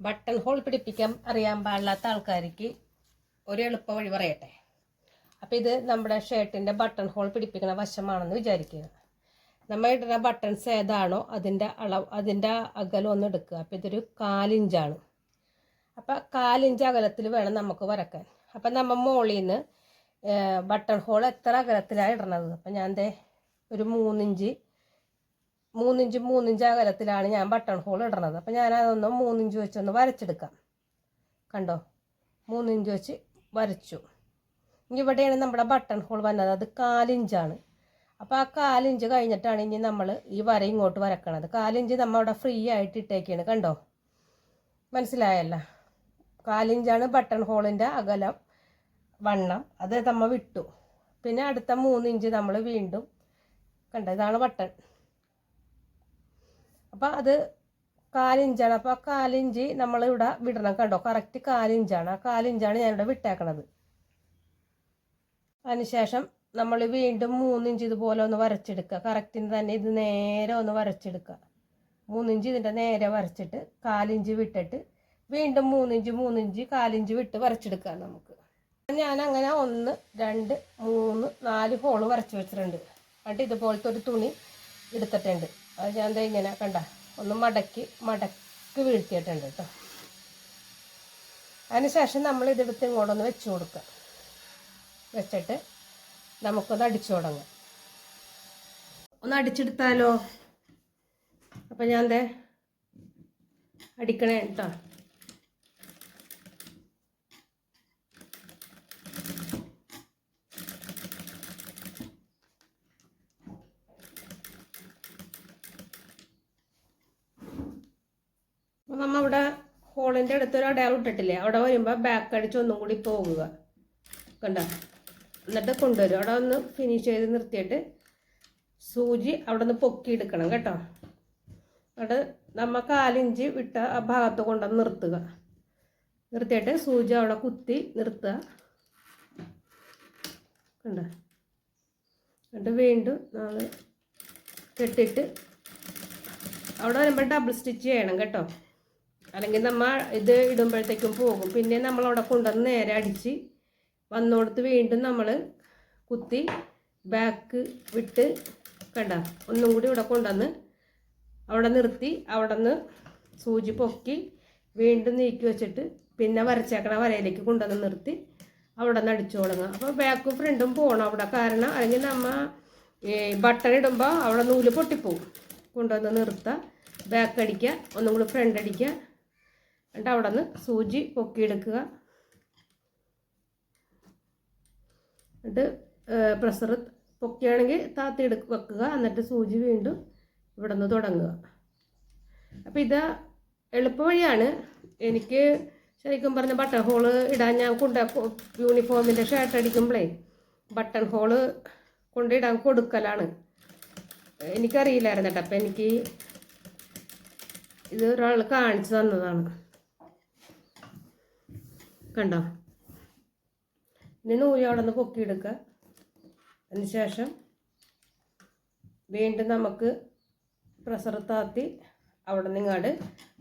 Button hole പിടിപ്പിക്കാൻ അറിയാൻ പാടില്ലാത്ത ആൾക്കാർക്ക് ഒരു എളുപ്പ വഴി പറയട്ടെ. അപ്പം ഇത് നമ്മുടെ ഷർട്ടിന്റെ ബട്ടൺ ഹോൾ പിടിപ്പിക്കുന്ന വശമാണെന്ന് വിചാരിക്കുക. നമ്മൾ ഇടുന്ന ബട്ടൺസ് ഏതാണോ അതിന്റെ അളവ് അതിന്റെ അകലം ഒന്ന് എടുക്കുക. അപ്പം ഇതൊരു കാലിഞ്ചാണ്. അപ്പം കാലിഞ്ച് അകലത്തിൽ വേണം നമുക്ക് വരക്കാൻ. അപ്പം നമ്മൾ മുകളിൽ നിന്ന് ബട്ടൺ ഹോൾ എത്ര അകലത്തിലാണ് ഇടണത്? അപ്പം ഞാൻ ദേ ഒരു മൂന്നിഞ്ച് മൂന്നിഞ്ച് മൂന്നിഞ്ച് അകലത്തിലാണ് ഞാൻ ബട്ടൺ ഹോൾ ഇടണത്. അപ്പം ഞാൻ അതൊന്ന് മൂന്നിഞ്ച് വെച്ചൊന്ന് വരച്ചെടുക്കാം. കണ്ടോ? മൂന്നിഞ്ച് വെച്ച് വരച്ചു. ഇനി ഇവിടെയാണ് നമ്മുടെ ബട്ടൺ ഹോൾ വന്നത്. അത് കാലിഞ്ചാണ്. അപ്പോൾ ആ കാലിഞ്ച് കഴിഞ്ഞിട്ടാണ് ഇനി നമ്മൾ ഈ വര ഇങ്ങോട്ട് വരക്കണത്. കാലിഞ്ച് നമ്മൾ അവിടെ ഫ്രീ ആയിട്ട് ഇട്ടേക്കാണ്. കണ്ടോ? മനസ്സിലായല്ല? കാലിഞ്ചാണ് ബട്ടൺ ഹോളിന്റെ അകലം വണ്ണം. അത് നമ്മൾ വിട്ടു. പിന്നെ അടുത്ത മൂന്നിഞ്ച് നമ്മൾ വീണ്ടും കണ്ടോ? ഇതാണ് ബട്ടൺ അപ്പം അത് കാലിഞ്ചാണ്. അപ്പോൾ ആ കാലിഞ്ച് നമ്മളിവിടെ വിടണം കണ്ടോ? കറക്റ്റ് കാലിഞ്ചാണ്. ആ കാലിഞ്ചാണ് ഞാനിവിടെ വിട്ടേക്കണത്. അതിനുശേഷം നമ്മൾ വീണ്ടും മൂന്നിഞ്ച് ഇതുപോലെ ഒന്ന് വരച്ചെടുക്കുക. കറക്റ്റിന് തന്നെ ഇത് നേരെ ഒന്ന് വരച്ചെടുക്കുക. മൂന്നിഞ്ച് ഇതിന്റെ നേരെ വരച്ചിട്ട് കാലിഞ്ച് വിട്ടിട്ട് വീണ്ടും മൂന്നിഞ്ച് മൂന്നിഞ്ച് കാലിഞ്ച് വിട്ട് വരച്ചെടുക്കാം നമുക്ക്. ഞാൻ അങ്ങനെ ഒന്ന് രണ്ട് മൂന്ന് നാല് ഹോൾ വരച്ച് വെച്ചിട്ടുണ്ട്. എന്നിട്ട് ഇതുപോലത്തെ ഒരു തുണി എടുത്തിട്ടുണ്ട്. അത് ഞാൻ എന്താ ഇങ്ങനെ കണ്ട. ഒന്ന് മടക്കി മടക്കി വീഴ്ത്തിയിട്ടുണ്ട് കേട്ടോ അതിനുശേഷം നമ്മൾ ഇതെടുത്ത് ഇങ്ങോട്ടൊന്ന് വെച്ച് കൊടുക്കുക. വെച്ചിട്ട് നമുക്കൊന്ന് അടിച്ചു തുടങ്ങാം. ഒന്ന് അടിച്ചെടുത്താലോ? അപ്പം ഞാൻ ദേ അടിക്കണേ കേട്ടോ അവിടെ ഇവിടെ ഹോളിന്റെ അടുത്തൊരു അടയാളം ഇട്ടിട്ടില്ലേ? അവിടെ വരുമ്പോൾ ബാക്ക് അടിച്ച് ഒന്നും കൂടി പോകുക. കണ്ട? എന്നിട്ട് കൊണ്ടുവരും. അവിടെ ഒന്ന് ഫിനിഷ് ചെയ്ത് നിർത്തിയിട്ട് സൂചി അവിടെ നിന്ന് പൊക്കിയെടുക്കണം കേട്ടോ. അവിടെ നമ്മൾ കാലിഞ്ച് വിട്ട ആ ഭാഗത്ത് കൊണ്ടുവന്ന് നിർത്തുക. നിർത്തിയിട്ട് സൂചി അവിടെ കുത്തി നിർത്തുക. കണ്ട? എന്നിട്ട് വീണ്ടും നമ്മൾ കെട്ടിട്ട് അവിടെ വരുമ്പോൾ ഡബിൾ സ്റ്റിച്ച് ചെയ്യണം കേട്ടോ. അല്ലെങ്കിൽ നമ്മൾ ഇത് ഇടുമ്പോഴത്തേക്കും പോകും. പിന്നെ നമ്മൾ അവിടെ കൊണ്ടുവന്ന് നേരെ അടിച്ച് വന്നോടത്ത് വീണ്ടും നമ്മൾ കുത്തി ബാക്ക് വിട്ട് കണ്ട. ഒന്നും കൂടി ഇവിടെ കൊണ്ടുവന്ന് അവിടെ നിർത്തി അവിടെ നിന്ന് സൂചി പൊക്കി വീണ്ടും നീക്കി വെച്ചിട്ട് പിന്നെ വരച്ചേക്കണ വരയിലേക്ക് കൊണ്ടുവന്ന് നിർത്തി അവിടെ നിന്ന് അടിച്ചു തുടങ്ങുക. അപ്പോൾ ബാക്കും ഫ്രണ്ടും പോകണം അവിടെ. കാരണം അല്ലെങ്കിൽ നമ്മൾ ബട്ടൺ ഇടുമ്പോൾ അവിടെ നൂൽ പൊട്ടിപ്പോവും. കൊണ്ടുവന്ന് നിർത്തുക ബാക്ക് അടിക്കുക ഒന്നും കൂടി ഫ്രണ്ട് അടിക്കുക. എന്നിട്ട് അവിടെ നിന്ന് സൂചി പൊക്കിയെടുക്കുക. എന്നിട്ട് പ്രഷർ പൊക്കിയാണെങ്കിൽ താത്തി എടുക്ക വെക്കുക. എന്നിട്ട് സൂചി വീണ്ടും ഇവിടെ നിന്ന് തുടങ്ങുക. അപ്പോൾ ഇത് എളുപ്പ വഴിയാണ് എനിക്ക് ശരിക്കും പറഞ്ഞ ബട്ടൺ ഹോൾ ഇടാൻ ഞാൻ കൊണ്ട യൂണിഫോമിന്റെ ഷർട്ട് അടിക്കുമ്പോഴേ ബട്ടൺ ഹോൾ കൊണ്ടിടാൻ കൊടുക്കലാണ്. എനിക്കറിയില്ലായിരുന്നു കേട്ടോ. അപ്പം എനിക്ക് ഇത് ഒരാൾ കാണിച്ചു തന്നതാണ്. കണ്ടോ? ഇനി നൂൽ അവിടെ നിന്ന് പൊക്കിയെടുക്കുക. അതിന് ശേഷം വീണ്ടും നമുക്ക് പ്രഷർ താത്തി അവിടെ നിന്ന് ഇങ്ങോട്ട്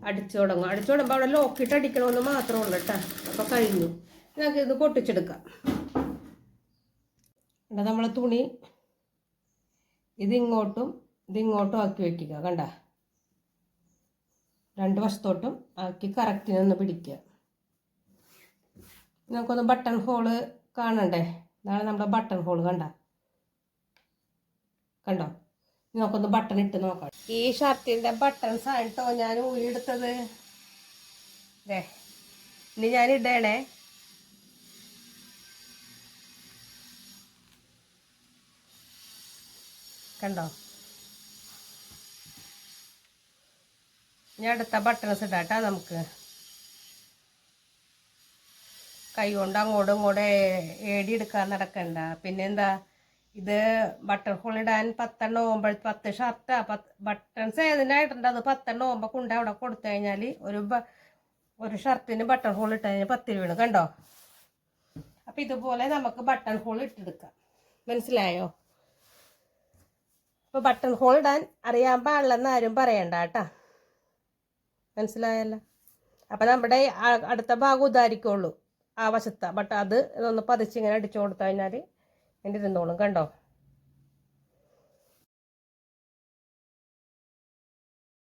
അടിച്ചു തുടങ്ങും അടിച്ചു തുടങ്ങുമ്പോൾ അവിടെ ലോക്കിട്ട് അടിക്കണമെന്ന് മാത്രമേ ഉള്ളൂ കേട്ടോ. അപ്പോൾ കഴിഞ്ഞു. ഞങ്ങൾക്ക് ഇത് പൊട്ടിച്ചെടുക്കാം. കണ്ട നമ്മളെ തുണി. ഇതിങ്ങോട്ടും ഇതിങ്ങോട്ടും ആക്കി വയ്ക്കുക കണ്ട? രണ്ട് വശത്തോട്ടും ആക്കി കറക്റ്റിനൊന്ന് പിടിക്കുക. നമുക്കൊന്ന് ബട്ടൺ ഹോൾ കാണണ്ടേ? ഇതാണ് നമ്മുടെ ബട്ടൺ ഹോൾ കണ്ട. കണ്ടോ? നമുക്കൊന്ന് ബട്ടൺ ഇട്ട് നോക്കാം. ഈ ഷർട്ടിന്റെ ബട്ടൺസ് ആണ് ഞാൻ ഊരിയെടുത്തത് ദേ ഇനി ഞാൻ ഇടണേ. കണ്ടോ? ഞാൻ അടുത്ത ബട്ടൺസ് ഇടാട്ടാ നമുക്ക്. കൈ കൊണ്ട് അങ്ങോട്ടും ഇങ്ങോട്ടും ഏടി എടുക്കാൻ നടക്കണ്ട. പിന്നെന്താ? ഇത് ബട്ടർ ഹോൾ ഇടാൻ പത്തെണ്ണം പോകുമ്പോൾ പത്ത് ഷർട്ടാ പത്ത് ബട്ടൺസ് ഏതിനായിട്ടുണ്ട് അത് പത്തെണ്ണം ഓമ്പ കൊണ്ട് അവിടെ കൊടുത്തു കഴിഞ്ഞാൽ ഒരു ഒരു ഷർട്ടിന് ബട്ടൺ ഹോൾ ഇട്ട് കഴിഞ്ഞാൽ പത്ത് രൂപയാണ് കണ്ടോ? അപ്പം ഇതുപോലെ നമുക്ക് ബട്ടൺ ഹോൾ ഇട്ടെടുക്കാം. മനസ്സിലായോ? അപ്പോൾ ബട്ടൺ ഹോൾ ഇടാൻ അറിയാൻ പാടില്ലെന്ന് ആരും പറയണ്ട കേട്ടാ. മനസ്സിലായല്ലോ? അപ്പം നമ്മുടെ അടുത്ത ഭാഗം ഉദാരിക്കുള്ളൂ. ആ വശത്താണ് ബട്ട് അത് ഇതൊന്ന് പതിച്ച് ഇങ്ങനെ അടിച്ചു കൊടുത്തു കഴിഞ്ഞാൽ എന്റെ ഇരുന്നോളും കണ്ടോ?